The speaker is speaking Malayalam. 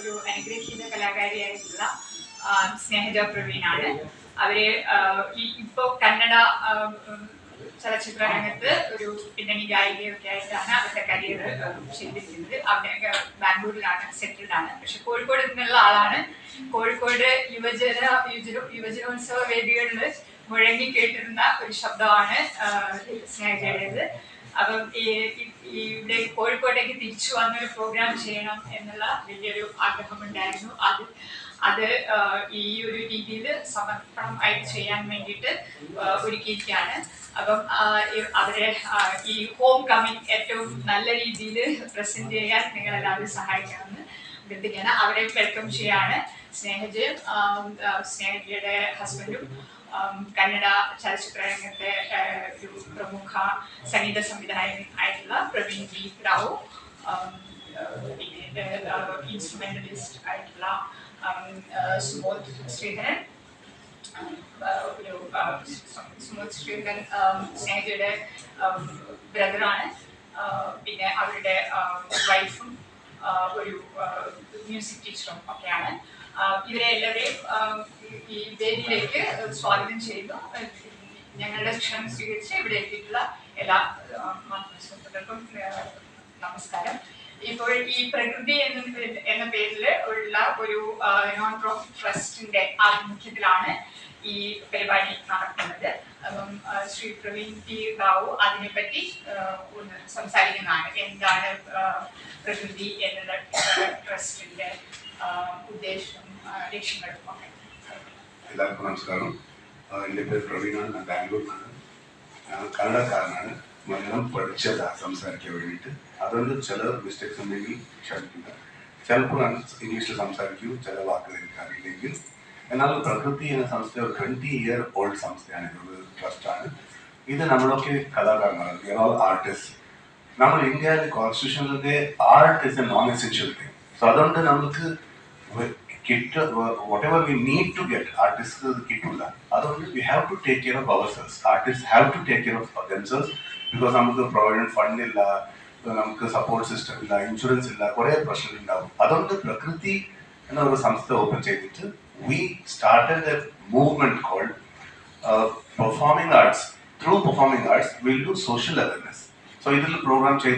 ഒരു അനുഗ്രഹീത കലാകാരിയായിട്ടുള്ള സ്നേഹജ പ്രവീണാണ്. അവരെ ഈ ഇപ്പോ കന്നഡ ചലച്ചിത്ര രംഗത്ത് ഒരു പിന്നണി ഗായികയൊക്കെ ആയിട്ടാണ് അവരുടെ കരിയർ ചെയ്തിരിക്കുന്നത്. അവിടെ ബാംഗ്ലൂരിലാണ് സെറ്റിൽഡ് ആണ് പക്ഷെ കോഴിക്കോട് നിന്നുള്ള ആളാണ്. കോഴിക്കോട് യുവജന യുവജന യുവജനോത്സവ വേദികളിൽ മുഴങ്ങി കേട്ടിരുന്ന ഒരു ശബ്ദമാണ് സ്നേഹജയുടേത്. അപ്പം ഇവിടെ കോഴിക്കോട്ടേക്ക് തിരിച്ചു വന്നൊരു പ്രോഗ്രാം ചെയ്യണം എന്നുള്ള വലിയൊരു ആഗ്രഹമുണ്ടായിരുന്നു. അത് അത് ഈ ഒരു രീതിയിൽ സമർപ്പണം ആയിട്ട് ചെയ്യാൻ വേണ്ടിയിട്ട് ഒരുക്കിയിരിക്കുകയാണ്. അപ്പം അവരെ ഈ ഹോം കമ്മിങ് ഏറ്റവും നല്ല രീതിയിൽ പ്രസന്റ് ചെയ്യാൻ നിങ്ങൾ എല്ലാവരും സഹായിക്കണമെന്ന് അഭ്യർത്ഥിക്കുകയാണ്. അവരെ വെൽക്കം ചെയ്യാണ് സ്നേഹജയും സ്നേഹജയുടെ ഹസ്ബൻഡും ആം, കന്നഡ ചലച്ചിത്ര രംഗത്തെ ആ, ഒരു പ്രമുഖ സംഗീത സംവിധായകൻ ആയിട്ടുള്ള പ്രവീൺ ജി റാവു ആം, ആ, പിന്നെ ഇൻസ്ട്രുമെന്റലിസ്റ്റ് ആയിട്ടുള്ള ആം, ആ, സുബോധ് ശ്രീധരൻ ആ, ഒരു ആ, സു- സുബോധ് ശ്രീധരൻ ആം, സ്നേഹജയുടെ ബ്രദറാണ് പിന്നെ അവരുടെ വൈഫും ഒരു മ്യൂസിക് ടീച്ചറും ഒക്കെയാണ്. ഇവരെ എല്ലാവരെയും ഈ- വേദിയിലേക്ക് സ്വാഗതം ചെയ്യുന്നു. ഞങ്ങളുടെ ക്ഷണം സ്വീകരിച്ച് ഇവിടെ എത്തിയിട്ടുള്ള എല്ലാ മാതൃസുഹൃത്തുക്കൾക്കും നമസ്കാരം. ഇപ്പോൾ ഈ പ്രകൃതി എന്ന എന്ന പേരിൽ ഉള്ള ഒരു നോൺ പ്രോഫിറ്റ് ട്രസ്റ്റിന്റെ ആഭിമുഖ്യത്തിലാണ് ഈ പരിപാടി നടക്കുന്നത്. ശ്രീ പ്രവീൺ ടി റാവു അതിനെപ്പറ്റി ഒന്ന് സംസാരിക്കുന്നതാണ്. എന്താണ് പ്രകൃതി എന്നുള്ള ട്രസ്റ്റിന്റെ ഉദ്ദേശവും ലക്ഷ്യങ്ങളും ഒക്കെ. എല്ലാവർക്കും നമസ്കാരം. എന്റെ പേര് പ്രവീണാണ് ഞാൻ ബാംഗ്ലൂരിലാണ്. കന്നഡക്കാരനാണ്. മലയാളം പഠിച്ചതാ സംസാരിക്കാൻ വേണ്ടിയിട്ട്. അതുകൊണ്ട് ചില മിസ്റ്റേക്സ് ഉണ്ടെങ്കിൽ ക്ഷമിക്കുക. ചിലപ്പോൾ ഞാൻ ഇംഗ്ലീഷിൽ സംസാരിക്കൂ ചില വാക്കുകൾ എനിക്കറിയില്ലെങ്കിൽ എന്നാൽ പ്രകൃതി എന്ന സംസ്ഥ ഒരു ട്വന്റി ഇയർ ഓൾഡ് സംസ്ഥയാണ്. ഇതൊരു ട്രസ്റ്റാണ് ഇത് നമ്മളൊക്കെ കലാകാരന്മാരാണ് വി ആർട്ടിസ്റ്റ് നമ്മൾ ഇന്ത്യയിലെ കോൺസ്റ്റിറ്റ്യൂഷനിലെ art is a non essential thing so അതുകൊണ്ട് നമുക്ക് കിട്ട whatever we need to get artist കിട്ടില്ല അതുകൊണ്ട് we have to take care of ourselves artist have to take care of themselves because നമുക്ക് പ്രൊവിഡന്റ് ഫണ്ട് ഇല്ല നമുക്ക് സപ്പോർട്ട് സിസ്റ്റം ഇല്ല ഇൻഷുറൻസ് ഇല്ല കുറേ പ്രശ്നങ്ങളുണ്ടാവും. അതുകൊണ്ട് പ്രകൃതി എന്നൊരു സംസ്ഥ ഓപ്പൺ ചെയ്തിട്ട് we started a movement called performing arts through performing arts will do social awareness so ഇതിൽ പ്രോഗ്രാം ചെയ്ത്